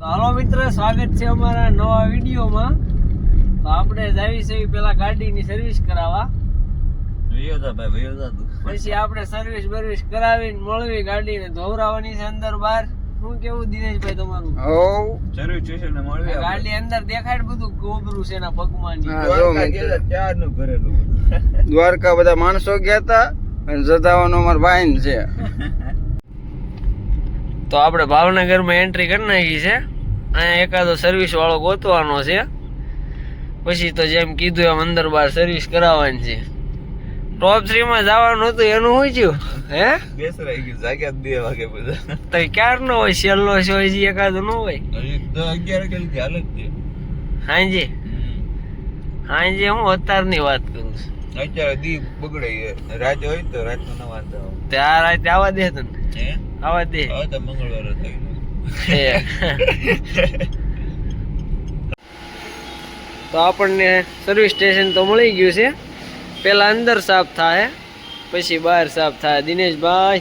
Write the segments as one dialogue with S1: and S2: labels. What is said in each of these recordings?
S1: તો હાલો મિત્ર સ્વાગત છે અમારા નવા વિડીયોમાં. તો આપણે જાવી છે પેલા ગાડીની સર્વિસ કરાવવા. પછી આપણે સર્વિસ બર્વિસ કરાવીને મળવી ગાડીને. ધોવરાવાની છે અંદર બહાર. શું કેવું દિનેશભાઈ તમારું?
S2: જરૂર છે ને મળવી
S1: ગાડી અંદર દેખાડ બધું ગોબરું છે એના પગમાં
S2: ત્યારનું ભરેલું
S3: દ્વારકા બધા માણસો ગયા હતા અને જતાવાનો અમારો ભાઈ છે.
S1: તો આપણે ભાવનગરમાં એન્ટ્રી કરી નાખી છે. અહીંયા એકાદો સર્વિસ વાળો ગોતવાનો છે. પછી તો જેમ કીધું એમ અંદર બહાર સર્વિસ કરાવવાની છે. ટોપ થ્રીમાં જવાનું હતું એનું શું થયું? હે?
S2: બેસરાઈ ગયું જાગ્યા બે વાગે બધા.
S1: તો ક્યાર નો હોય? છેલ્લો છે જે એકાદો નો હોય?
S2: તો અગિયાર વાગે લીધી હાલત છે.
S1: હાંજે? હાંજે હું અત્યારની વાત કરું છું.
S2: અત્યારે દી બગડે રાત હોય તો રાત નો વાંધો
S1: ત્યાં રાતે આવવા દે તને.
S2: હે?
S1: આવવા દે.
S2: હવે તો મંગળવાર થઈ
S1: તો આપણને સર્વિસ સ્ટેશન તો મળી ગયું છે. પેલા અંદર સાફ થાય, પછી બહાર સાફ થાય. દિનેશભાઈ.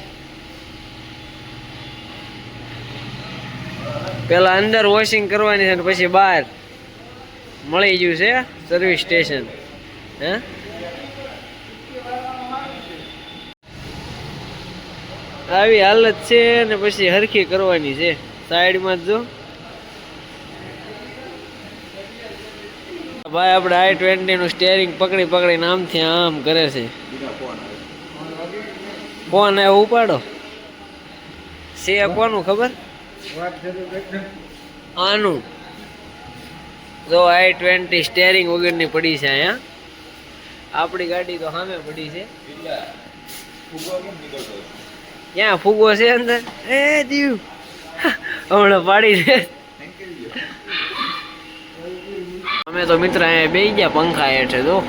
S1: પેલા અંદર વોશિંગ કરવાની છે ને પછી બહાર મળી ગયું છે સર્વિસ સ્ટેશન હે? આવી હાલત છે ને પછી હરખી કરવાની છે. સાઈડમાં જ ભાઈ, આપણે આઈ ટ્વેન્ટી નું સ્ટેરિંગ પકડી પકડીને આમથી આમ કરે છે. કોણ આવ્યો, ઉપાડો. છે કોનું ખબર? આનું. જો આઈ ટ્વેન્ટી સ્ટેરિંગ વગરની પડી છે અહીંયા. આપણી ગાડી તો સામે પડી છે. ક્યાં ફૂગો છે અંદર? એ દીવ. હમણાં પાડી દે. અમે તો મિત્ર અહીંયા બે ગયા, પંખા હેઠે તો.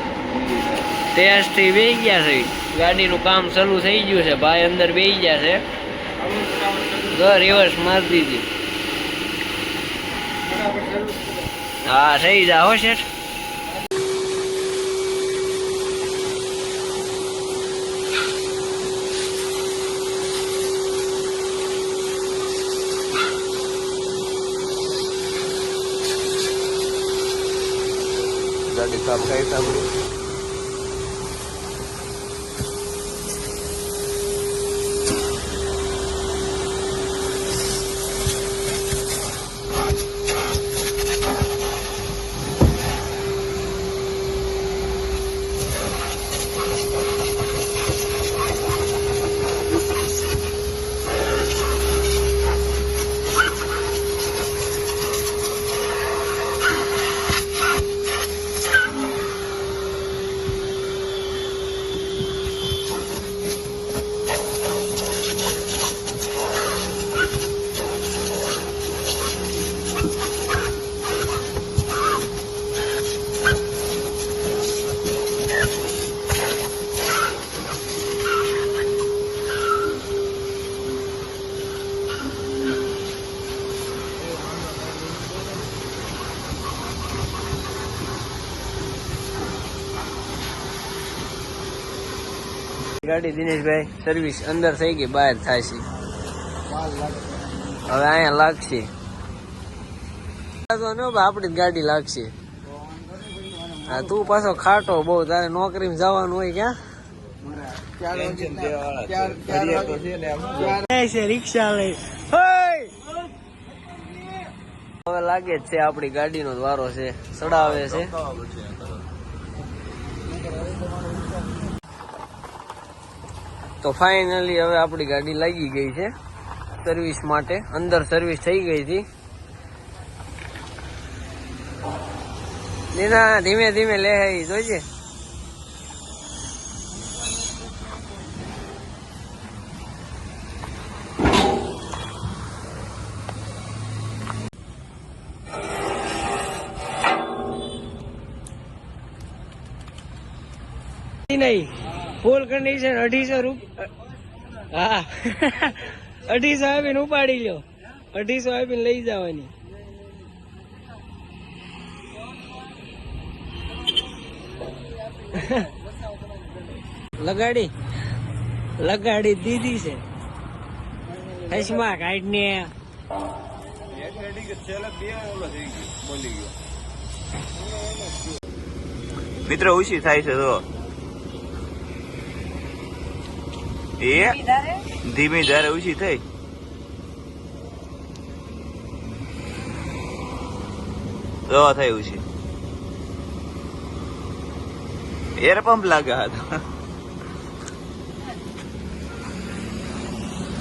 S1: ટેસ્ટથી બે ગયા છે. ગાડીનું કામ ચાલુ થઈ ગયું છે, ભાઈ અંદર બેસી ગયા છે. ઘર રિવર્સ મારી દીધી. હા, થઈ જા હો, શેઠ.
S2: ગાડી સાફ થાય
S1: ગાડી દિનેશભાઈ સર્વિસ અંદર થઈ ગઈ બહાર થાય છે. હવે અહીંયા લાગશે. આપડી આપણી જ ગાડી લાગશે. હા તું પાછો ખાટો બહુ તારે નોકરી જવાનું હોય ક્યાં? રિક્ષા લઈ હવે લાગે જ છે આપણી ગાડીનો નો દ્વારો છે. સડાવે છે. તો ફાઇનલી હવે આપણી ગાડી લાગી ગઈ છે સર્વિસ માટે. અંદર સર્વિસ થઈ ગઈ હતી. નીના, ધીમે ધીમે લે જોઈજે નહીં. ફૂલ કન્ડિશન અઢીસો રૂપિયા હા. અઢીસો આપીને ઉપાડી લ્યો. અઢીસો આપીને લઈ જવાની. લગાડી. લગાડી દીધી છે. હસમાં કાઢ ને
S2: મિત્રો ઉછી થાય છે તો એ ધીમી ધારે? ઓછી થઈ. દવા થઈ ઉછી એર પંપ લાગે હાથ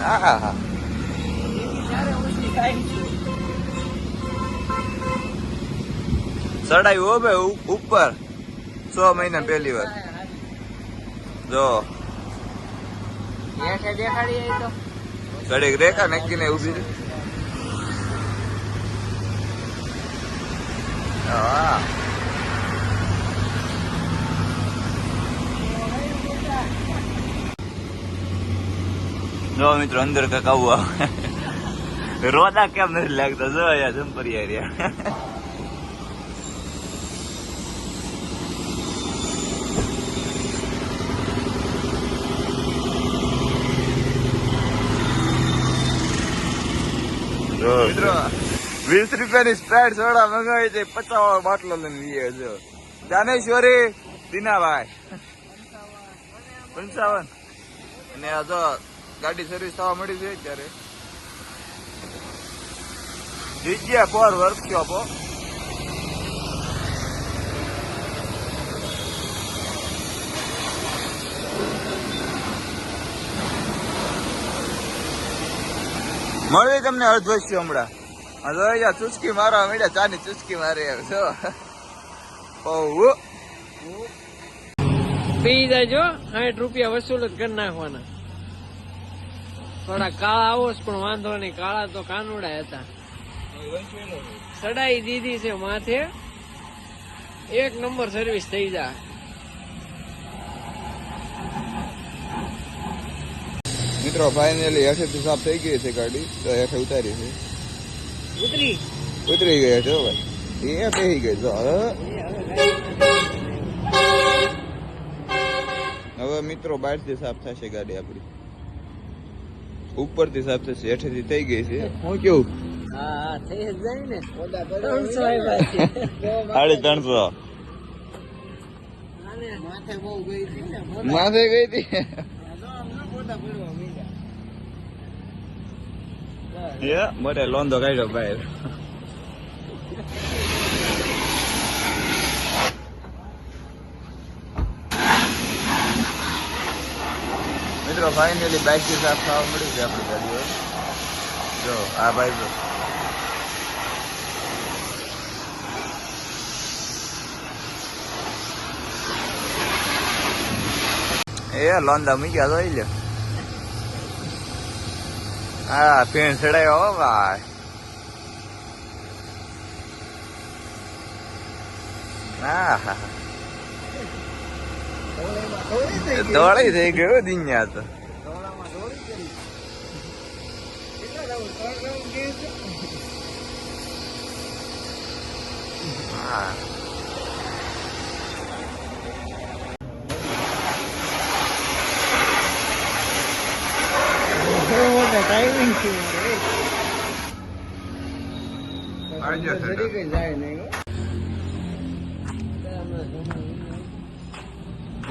S2: હા હા ચડાયું હો ભાઈ ઉપર. છ મહિના પહેલી વાર. જો. ઘડીક રેખા નક્કી ને ઊભી મિત્રો, અંદર કાકા રોતા કેમ નથી લાગતા? જો યાર જંપરી રહ્યા. મિત્રો. વીસ રૂપિયાની સ્પ્રાઇટ સોડા મંગાવી છે પચાસ બાટલો લઈને લઈએ જો. જાનેશ્વરી, દીનાભાઈ. પંચાવન. અને આ જો ગાડી સર્વિસ થવા મળી છે ત્યારે જીજ્યા ફોર વર્કશોપ હો મળી તમને અર્ધવશ્ય હમણાં. આ અહીંયા ચુસ્કી મારવા મળ્યા ચાની ચુસ્કી મારે જો.
S1: પી જાયજો સાઠ રૂપિયા વસૂલ જ કરી નાખવાના. થોડા કાળા આવો પણ વાંધો નહીં, કાળા તો કાનુડા હતા. સડાઈ દીધી છે માથે. એક નંબર સર્વિસ થઈ જાય
S3: મિત્રો ફાઇનલી હેઠેથી સાફ થઈ ગઈ છે ગાડી. તો હેઠે ઉતારી છે.
S1: ઉતરી.
S3: ઉતરી ગયા છો ભાઈ. એ બેસી ગઈ જો હવે મિત્રો બહારથી સાફ થશે ગાડી આપણી. ઉપરથી સાફ થશે. હેઠેથી થઈ ગઈ છે. હું કેવું
S1: થઈ
S2: સાડી ત્રણસો.
S1: માથે ગઈ હતી ને
S2: મોટે લોન તો કાઢ્યો બહાર મિત્રો ફાઇનલી બાઇકથી સાફ થવા મળી છે આપણી ગાડીઓ. જો આ ભાઈ એ લોંધા મૂક્યા જોઈ લ્યો. હા પેન ચડાયો હો ભાઈ. દોડી થઈ ગયો દિન્યા તો. હા.
S1: છે
S3: આવી.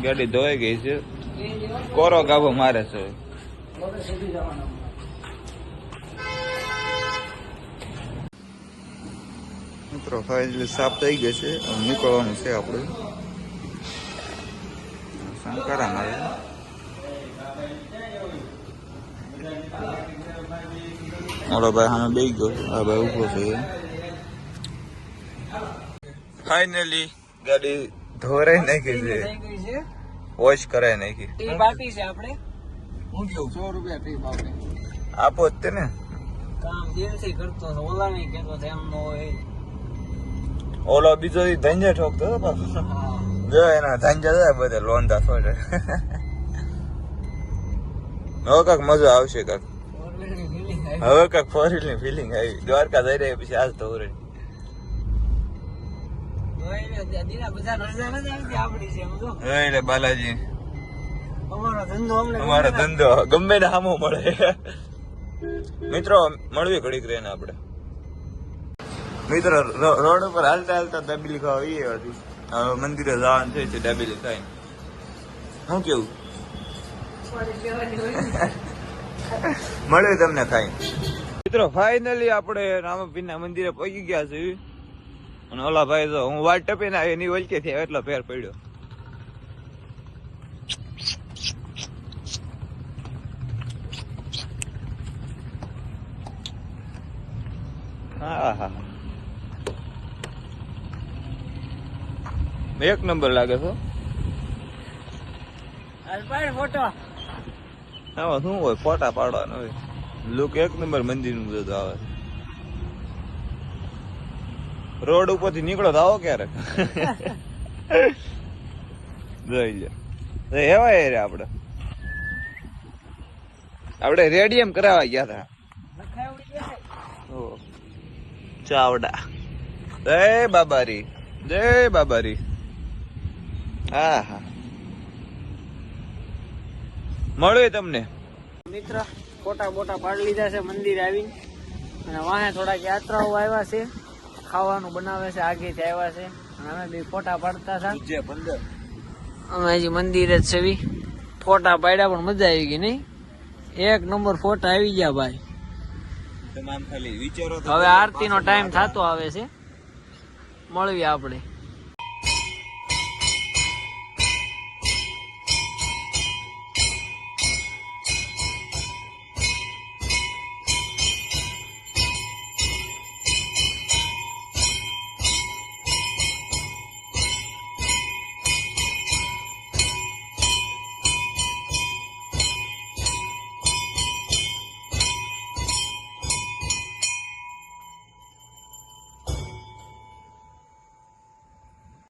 S2: ગાડી ધોઈ ગઈ છે. કોરો ગાભો મારે છે.
S3: મિત્રો ફાઇનલી સાફ થઈ ગઈ છે. નીકળવાનું છે આપણે. શંકરા મારે ઓલો ભાઈ સામે બેસી ગયો. છે આ ભાઈ ઊભો છે. ફાઇનલી ગાડી ધોરાઈ નાખી છે.
S1: છે
S3: વોશ કરાઈ નાખી.
S1: ટીપ આપી છે આપણે. હું કેવું સો રૂપિયા ટીપ આપણે
S3: આપો જ તે ને.
S1: કામ દિલથી કરતો હતો ઓલા નહીં હતો એમ નો હોય.
S3: ઓલો બીજો ઈ ધંજા ઠોકતો હતો પાછો. જો એના ધંજા બધે લોંધા છોડે. હવે કાક મજા આવશે કાક. હવે કાક ફોર વ્હીલની ફિલિંગ આવી. દ્વારકા જઈ રહી પછી આજ તો એટલે બાલાજી.
S1: અમારો ધંધો
S3: અમારો ધંધો ગમે ને સામો મળે. મિત્રો મળવી ઘડીક રહીને આપણે.
S2: મિત્રો રોડ ઉપર હાલતા હાલતા દાબેલી ખાવા એ હતી હવે મંદિરે જવાનું છે દાબેલી ખાઈ શું કેવું? મળ્યું તમને ખાઈ મિત્રો ફાઇનલી આપણે રામપીરના મંદિરે પહોંચી ગયા છે અને ઓલા ભાઈ તો હું વાટ ટપીને આવ્યો એની વચ્ચે થયા એટલો ફેર પડ્યો. હા હા એક નંબર લાગે છો.
S1: ફોટો
S2: આમાં શું હોય? ફોટા પાડવાનો હોય. લુક એક નંબર મંદિરનું બધું આવે. રોડ ઉપરથી નીકળો તો આવો ક્યારેક. જોઈ લે એવાય રે આપણે. આપણે રેડિયમ કરાવવા ગયા હતા ચાવડા. જય બાબારી. જય બાબારી. હા હા. મળ્યું તમને?
S1: મિત્ર ફોટા બોટા પાડી લીધા છે મંદિર આવીને. અને વાહે થોડાક યાત્રાઓ આવ્યા છે. ખાવાનું બનાવે છે આગેથી આવ્યા છે. અને અમે બી ફોટા પાડતા હતા. અમે હજી મંદિરે જ છવી ફોટા પાડ્યા પણ મજા આવી ગઈ નહીં? એક નંબર ફોટા આવી ગયા ભાઈ.
S2: વિચારો તો
S1: હવે આરતી નો ટાઈમ થતો આવે છે. મળવી આપણે.